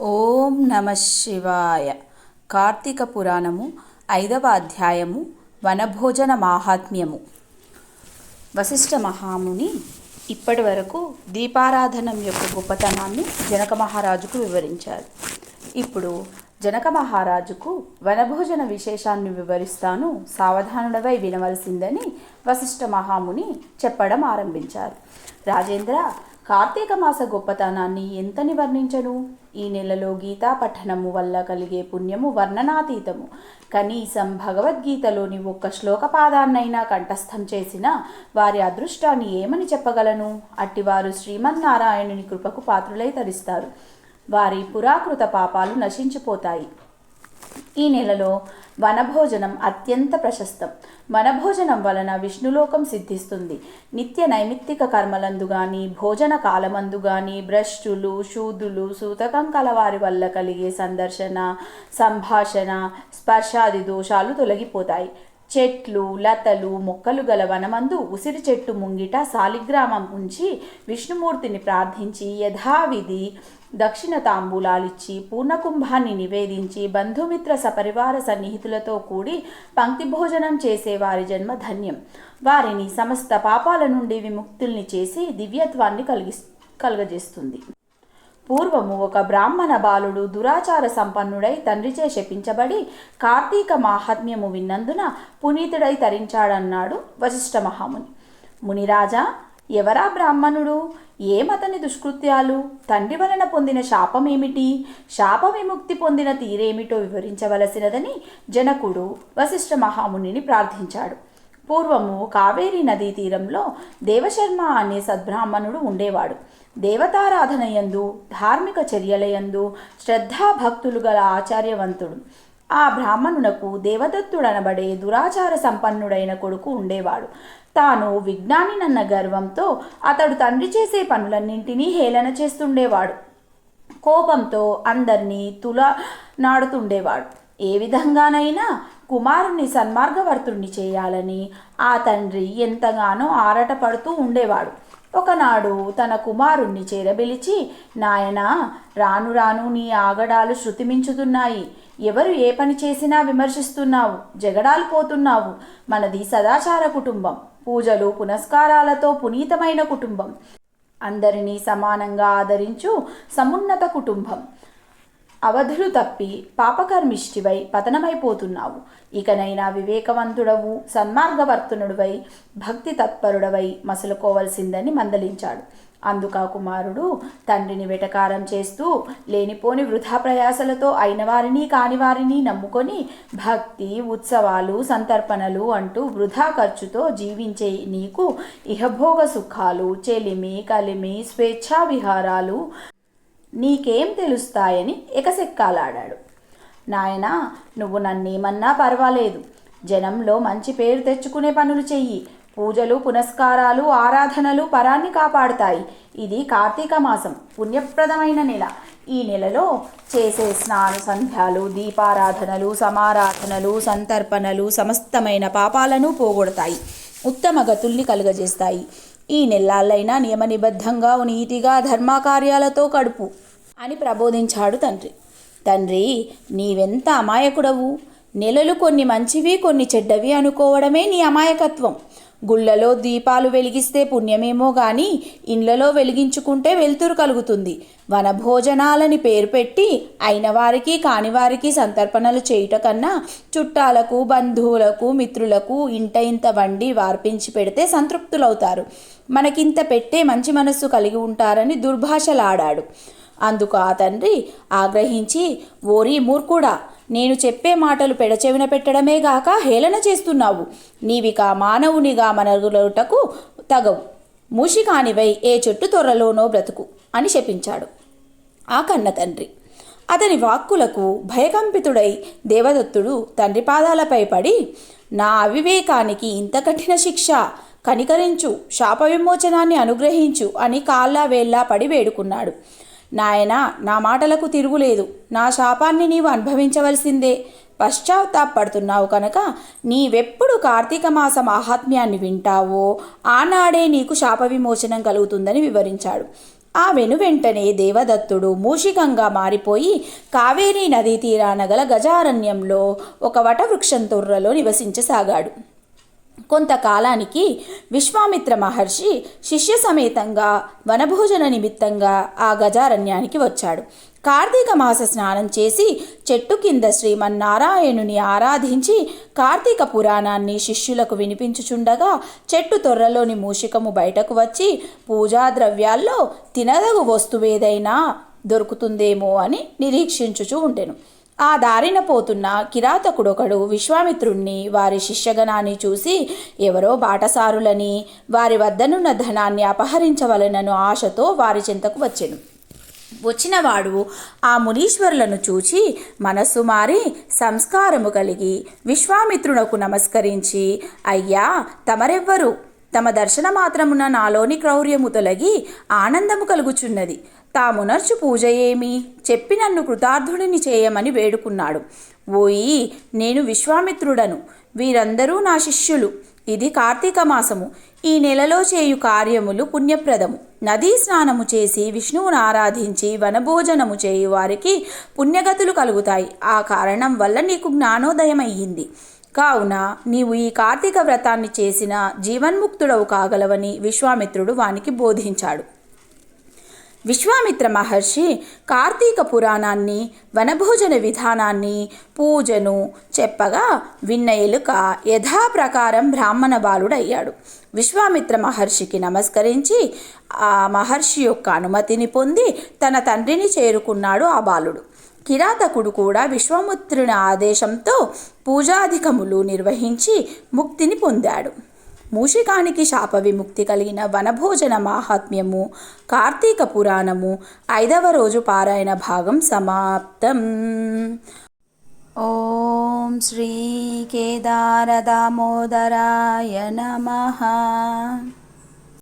ఓం నమ శివాయ. కార్తీక పురాణము ఐదవ అధ్యాయము వనభోజన మాహాత్మ్యము. వశిష్ఠ మహాముని ఇప్పటి వరకు దీపారాధనం యొక్క గొప్పతనాన్ని జనక మహారాజుకు వివరించారు. ఇప్పుడు జనక మహారాజుకు వనభోజన విశేషాన్ని వివరిస్తాను. సావధానుడవై వినవలసిందని వశిష్ఠ మహాముని చెప్పడం ఆరంభించారు. రాజేంద్ర కార్తీక మాస గొప్పతనాన్ని ఎంతని వర్ణించను ఈ నెలలో గీతా పఠనము వల్ల కలిగే పుణ్యము వర్ణనాతీతము. కనీసం భగవద్గీతలోని ఒక్క శ్లోకపాదాన్నైనా కంఠస్థం చేసిన వారి అదృష్టాన్ని ఏమని చెప్పగలను? అట్టివారు శ్రీమన్నారాయణుని కృపకు పాత్రులై తరిస్తారు. వారి పురాకృత పాపాలు నశించిపోతాయి. ఈ నెలలో వనభోజనం అత్యంత ప్రశస్తం. వనభోజనం వలన విష్ణులోకం సిద్ధిస్తుంది. నిత్య నైమిత్తిక కర్మలందు గాని భోజన కాలమందు గాని భ్రష్టులు శూదులు సూతకం కలవారి వల్ల కలిగే సందర్శన సంభాషణ స్పర్శాది దోషాలు తొలగిపోతాయి. చెట్లు లతలు మొక్కలు గల వనమందు ఉసిరి చెట్టు ముంగిట సాలిగ్రామం ఉంచి విష్ణుమూర్తిని ప్రార్థించి యథావిధి దక్షిణ తాంబూలాలిచ్చి పూర్ణకుంభాన్ని నివేదించి బంధుమిత్ర సపరివార సన్నిహితులతో కూడి పంక్తి భోజనం చేసే వారి జన్మ ధన్యం. వారిని సమస్త పాపాల నుండి విముక్తుల్ని చేసి దివ్యత్వాన్ని కలిగి కలుగజేస్తుంది. పూర్వము ఒక బ్రాహ్మణ బాలుడు దురాచార సంపన్నుడై తండ్రిచే శపించబడి కార్తీక మాహాత్మ్యము విన్నందున పునీతుడై తరించాడన్నాడు వశిష్ఠ మహాముని. మునిరాజా ఎవరా బ్రాహ్మణుడు? ఏమతని దుష్కృత్యాలు? తండ్రి వలన పొందిన శాపమేమిటి? శాప విముక్తి పొందిన తీరేమిటో వివరించవలసినదని జనకుడు వశిష్ఠ మహామునిని ప్రార్థించాడు. పూర్వము కావేరీ నదీ తీరంలో దేవశర్మ అనే సద్బ్రాహ్మణుడు ఉండేవాడు. దేవతారాధనయందు ధార్మిక చర్యలయందు శ్రద్ధాభక్తులు గల ఆచార్యవంతుడు. ఆ బ్రాహ్మణునకు దేవదత్తుడనబడే దురాచార సంపన్నుడైన కొడుకు ఉండేవాడు. తాను విజ్ఞానినన్న గర్వంతో అతడు తండ్రి చేసే పనులన్నింటినీ హేళన చేస్తుండేవాడు. కోపంతో అందరినీ తుల నాడుతుండేవాడు. ఏ విధంగానైనా కుమారుణ్ణి సన్మార్గవర్తుణ్ణి చేయాలని ఆ తండ్రి ఎంతగానో ఆరాటపడుతూ ఉండేవాడు. ఒకనాడు తన కుమారుణ్ణి చేరబిలిచి నాయనా రాను రాను నీ ఆగడాలు శృతిమించుతున్నాయి. ఎవరు ఏ పని చేసినా విమర్శిస్తున్నావు. జగడాలు పోతున్నావు. మనది సదాచార కుటుంబం. పూజలు పునస్కారాలతో పునీతమైన కుటుంబం. అందరినీ సమానంగా ఆదరించు సమున్నత కుటుంబం. అవధులు తప్పి పాపకర్మిష్టివై పతనమైపోతున్నావు. ఇకనైనా వివేకవంతుడవు సన్మార్గవర్తనుడివై భక్తి తత్పరుడవై మసలుకోవలసిందని మందలించాడు. అందుక కుమారుడు తండ్రిని వెటకారం చేస్తూ లేనిపోని వృధా ప్రయాసలతో అయిన వారిని కాని వారిని నమ్ముకొని భక్తి ఉత్సవాలు సంతర్పణలు అంటూ వృధా ఖర్చుతో జీవించే నీకు ఇహభోగ సుఖాలు చెలిమి కలిమి స్వేచ్ఛా విహారాలు నీకేం తెలుస్తాయని ఎకసెక్కాలాడాడు నాయనా నువ్వు నన్నేమన్నా పర్వాలేదు. జనంలో మంచి పేరు తెచ్చుకునే పనులు చెయ్యి. పూజలు పునస్కారాలు ఆరాధనలు పరాన్ని కాపాడుతాయి. ఇది కార్తీక మాసం పుణ్యప్రదమైన నెల. ఈ నెలలో చేసే స్నాన సంధ్యాలు దీపారాధనలు సమారాధనలు సంతర్పణలు సమస్తమైన పాపాలను పోగొడతాయి. ఉత్తమ గతుల్ని కలుగజేస్తాయి. ఈ నెల్లాళ్ళైనా నియమ నిబద్ధంగా నీతిగా ధర్మకార్యాలతో కడుపు అని ప్రబోధించాడు తండ్రి. తండ్రి నీవెంత అమాయకుడవు. నెలలు కొన్ని మంచివి కొన్ని చెడ్డవి అనుకోవడమే నీ అమాయకత్వం. గుళ్ళలో దీపాలు వెలిగిస్తే పుణ్యమేమో గాని ఇండ్లలో వెలిగించుకుంటే వెలుతురు కలుగుతుంది. వనభోజనాలని పేరు పెట్టి అయిన వారికి కాని వారికి సంతర్పణలు చేయుట కన్నా చుట్టాలకు బంధువులకు మిత్రులకు ఇంట ఇంత వండి వార్పించి పెడితే సంతృప్తులవుతారు. మనకింత పెట్టే మంచి మనస్సు కలిగి ఉంటారని దుర్భాషలాడాడు. అందుకు ఆ తండ్రి ఆగ్రహించి ఓరి మూర్ఖుడా నేను చెప్పే మాటలు పెడచెవిన పెట్టడమే గాక హేళన చేస్తున్నావు. నీవిక మానవునిగా మనగులటకు తగవు. మూషి కానివై ఏ చెట్టు త్వరలోనో బ్రతుకు అని శపించాడు ఆ కన్న తండ్రి. అతని వాక్కులకు భయకంపితుడై దేవదత్తుడు తండ్రి పాదాలపై పడి నా అవివేకానికి ఇంత కఠిన శిక్ష కనికరించు శాప విమోచనాన్ని అనుగ్రహించు అని కాళ్ళ వేళ్ళ పడి వేడుకున్నాడు. నాయన నా మాటలకు తిరుగులేదు. నా శాపాన్ని నీవు అనుభవించవలసిందే. పశ్చాత్తాపడుతున్నావు కనుక నీవెప్పుడు కార్తీక మాస మాహాత్మ్యాన్ని వింటావో ఆనాడే నీకు శాప విమోచనం కలుగుతుందని వివరించాడు. ఆ వెను వెంటనే దేవదత్తుడు మూషికంగా మారిపోయి కావేరీ నదీ తీరాన గల గజారణ్యంలో ఒక వటవృక్షం తొర్రలో నివసించసాగాడు. కొంతకాలానికి విశ్వామిత్ర మహర్షి శిష్య సమేతంగా వనభోజన నిమిత్తంగా ఆ గజారణ్యానికి వచ్చాడు. కార్తీక మాస స్నానం చేసి చెట్టు కింద శ్రీమన్నారాయణుని ఆరాధించి కార్తీక పురాణాన్ని శిష్యులకు వినిపించుచుండగా చెట్టు తొర్రలోని మూషికము బయటకు వచ్చి పూజా ద్రవ్యాల్లో తినదగు వస్తువేదైనా దొరుకుతుందేమో అని నిరీక్షించుచూ ఉండెను. ఆ దారిన పోతున్న కిరాతకుడొకడు విశ్వామిత్రుణ్ణి వారి శిష్యగణాన్ని చూసి ఎవరో బాటసారులని వారి వద్దనున్న ధనాన్ని అపహరించవలనను ఆశతో వారి చెంతకు వచ్చెను. వచ్చినవాడు ఆ మునీశ్వరులను చూచి మనస్సు మారి సంస్కారము కలిగి విశ్వామిత్రునకు నమస్కరించి అయ్యా తమరెవ్వరు? తమ దర్శన మాత్రమున నాలోని క్రౌర్యము తొలగి ఆనందము కలుగుచున్నది. తామునర్చు పూజ ఏమి చెప్పి నన్ను కృతార్థుడిని చేయమని వేడుకున్నాడు. ఓయి నేను విశ్వామిత్రుడను. వీరందరూ నా శిష్యులు. ఇది కార్తీక మాసము. ఈ నెలలో చేయు కార్యములు పుణ్యప్రదము. నదీ స్నానము చేసి విష్ణువును ఆరాధించి వనభోజనము చేయు వారికి పుణ్యగతులు కలుగుతాయి. ఆ కారణం వల్ల నీకు జ్ఞానోదయమయ్యింది. కావున నీవు ఈ కార్తీక వ్రతాన్ని చేసిన జీవన్ముక్తుడవు కాగలవని విశ్వామిత్రుడు వానికి బోధించాడు. విశ్వామిత్ర మహర్షి కార్తీక పురాణాన్ని వనభోజన విధానాన్ని పూజను చెప్పగా విన్న ఎలుక యథాప్రకారం బ్రాహ్మణ బాలుడయ్యాడు విశ్వామిత్ర మహర్షికి నమస్కరించి ఆ మహర్షి యొక్క అనుమతిని పొంది తన తండ్రిని చేరుకున్నాడు ఆ బాలుడు. కిరాతకుడు కూడా విశ్వామిత్రుని ఆదేశంతో పూజాధికములు నిర్వహించి ముక్తిని పొందాడు. మూషికానికి శాప విముక్తి కలిగిన వనభోజన మాహాత్మ్యము కార్తీక పురాణము ఐదవ రోజు పారాయణ భాగం సమాప్తం. ఓం శ్రీ కేదార దామోదరాయ నమః.